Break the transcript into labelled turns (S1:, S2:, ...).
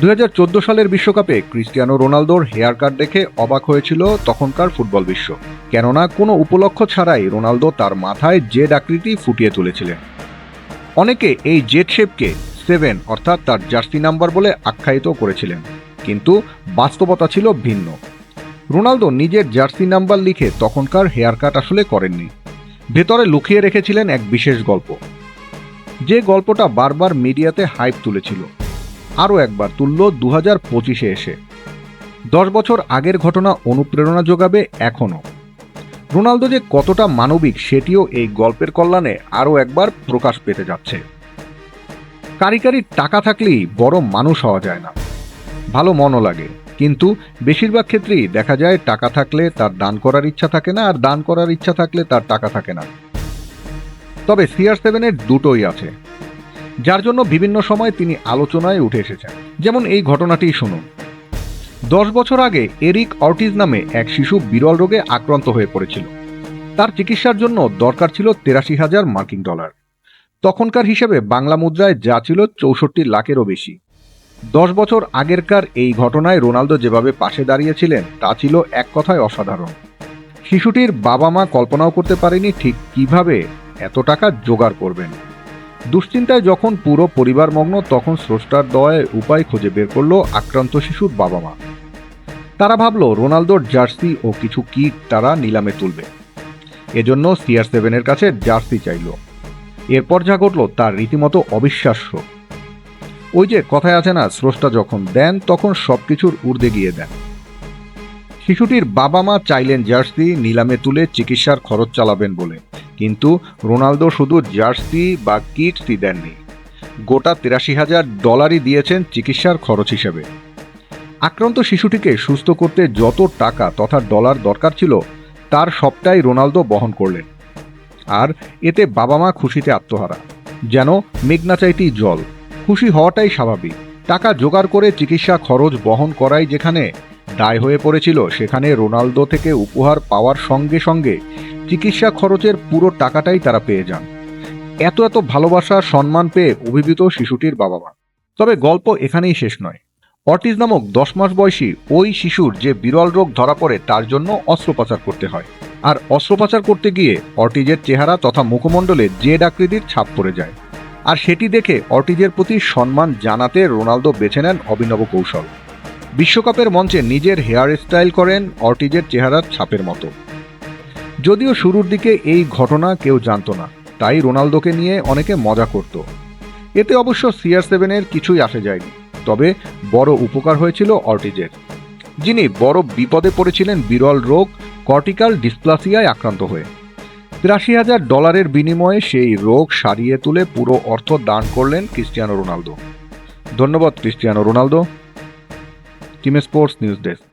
S1: দু হাজার চোদ্দ সালের বিশ্বকাপে ক্রিস্টিয়ানো রোনালদোর হেয়ার কাট দেখে অবাক হয়েছিল তখনকার ফুটবল বিশ্ব। কেননা কোনো উপলক্ষ ছাড়াই রোনালদো তার মাথায় জেড আকৃতি ফুটিয়ে তুলেছিলেন। অনেকে এই জেড শেপকে সেভেন অর্থাৎ তার জার্সি নাম্বার বলে আখ্যায়িত করেছিলেন, কিন্তু বাস্তবতা ছিল ভিন্ন। রোনালদো নিজের জার্সি নাম্বার লিখে তখনকার হেয়ার কাট আসলে করেননি। ভেতরে লুকিয়ে রেখেছিলেন এক বিশেষ গল্প। যে গল্পটা বারবার মিডিয়াতে হাইপ তুলেছিল। আরও একবার তুলল দু হাজার পঁচিশে এসে। দশ বছর আগের ঘটনা অনুপ্রেরণা যোগাবে এখনও। রোনালদো যে কতটা মানবিক সেটিও এই গল্পের কল্যাণে আরও একবার প্রকাশ পেতে যাচ্ছে। কারি কারি টাকা থাকলেই বড় মানুষ হওয়া যায় না। ভালো মনও লাগে, কিন্তু বেশিরভাগ ক্ষেত্রেই দেখা যায় টাকা থাকলে তার দান করার ইচ্ছা থাকে না, আর দান করার ইচ্ছা থাকলে তার টাকা থাকে না। তবে সিআর সেভেনের দুটোই আছে। যার জন্য বিভিন্ন সময় তিনি আলোচনায় উঠে এসেছেন। যেমন এই ঘটনাটি শুনুন। দশ বছর আগে এরিক অর্টিজ নামে এক শিশু বিরল রোগে আক্রান্ত হয়ে পড়েছিল। তার চিকিৎসার জন্য দরকার ছিল তেরাশি হাজার মার্কিন ডলার। তখনকার হিসেবে বাংলা মুদ্রায় যা ছিল চৌষট্টি লাখেরও বেশি। দশ বছর আগেরকার এই ঘটনায় রোনালদো যেভাবে পাশে দাঁড়িয়েছিলেন, তা ছিল এক কথায় অসাধারণ। শিশুটির বাবা মা কল্পনাও করতে পারেনি ঠিক কীভাবে এত টাকা জোগাড় করবেন। দুশ্চিন্তায় যখন পুরো পরিবার মগ্ন, তখন স্রষ্টার দয়ে উপায় খুঁজে বের করল আক্রান্ত শিশুর বাবা মা তারা ভাবলো, রোনালদোর জার্সি ও কিছু কিট তারা নিলামে তুলবে। এজন্য সিআর সেভেনের কাছে জার্সি চাইল। এরপর যা ঘটলো তার রীতিমতো অবিশ্বাস্য। ওই যে, কথায় আছে না, স্রষ্টা যখন দেন, তখন সব কিছুর ঊর্ধ্বে গিয়ে দেন। শিশুটির বাবা মা চাইলেন জার্সি নিলামে তুলে চিকিৎসার খরচ চালাবেন বলে। কিন্তু রোনালদো শুধু জার্সি বা কিটসই দেননি। গোটা তিরাশি হাজার ডলারই দিয়েছেন চিকিৎসার খরচ হিসেবে। আক্রান্ত শিশুটিকে সুস্থ করতে যত টাকা তথা ডলার দরকার ছিল, তার সবটাই রোনালদো বহন করলেন। আর এতে বাবা মা খুশিতে আত্মহারা। যেন মেঘনা চাইতেই জল। খুশি হওয়াটাই স্বাভাবিক। টাকা জোগাড় করে চিকিৎসা খরচ বহন করাই যেখানে দায় হয়ে পড়েছিল, সেখানে রোনালদো থেকে উপহার পাওয়ার সঙ্গে সঙ্গে চিকিৎসা খরচের পুরো টাকাটাই তারা পেয়ে যান। এত এত ভালোবাসা, সম্মান পেয়ে অভিভূত শিশুটির বাবা মা তবে গল্প এখানেই শেষ নয়। অর্টিজ নামক দশ মাস বয়সী ওই শিশুর যে বিরল রোগ ধরা পড়ে তার জন্য অস্ত্রোপচার করতে হয়। আর অস্ত্রোপচার করতে গিয়ে অর্টিজের চেহারা তথা মুখমণ্ডলে জেড আকৃতির ছাপ পড়ে যায়। আর সেটি দেখে অর্টিজের প্রতি সম্মান জানাতে রোনালদো বেছে নেন অভিনব কৌশল। বিশ্বকাপের মঞ্চে নিজের হেয়ার স্টাইল করেন অর্টিজের চেহারার ছাপের মতো। যদিও শুরুর দিকে এই ঘটনা কেউ জানতো না, তাই রোনালদোকে নিয়ে অনেকে মজা করত। এতে অবশ্য সিআর সেভেনের কিছুই আসে যায়নি, তবে বড় উপকার হয়েছিল অর্টিজের। যিনি বড় বিপদে পড়েছিলেন বিরল রোগ কর্টিক্যাল ডিসপ্লাসিয়ায় আক্রান্ত হয়ে। তিরাশি হাজার ডলারের বিনিময়ে সেই রোগ সারিয়ে তুলে পুরো অর্থ দান করলেন ক্রিস্টিয়ানো রোনালদো। ধন্যবাদ Cristiano Ronaldo. Team sports news desk.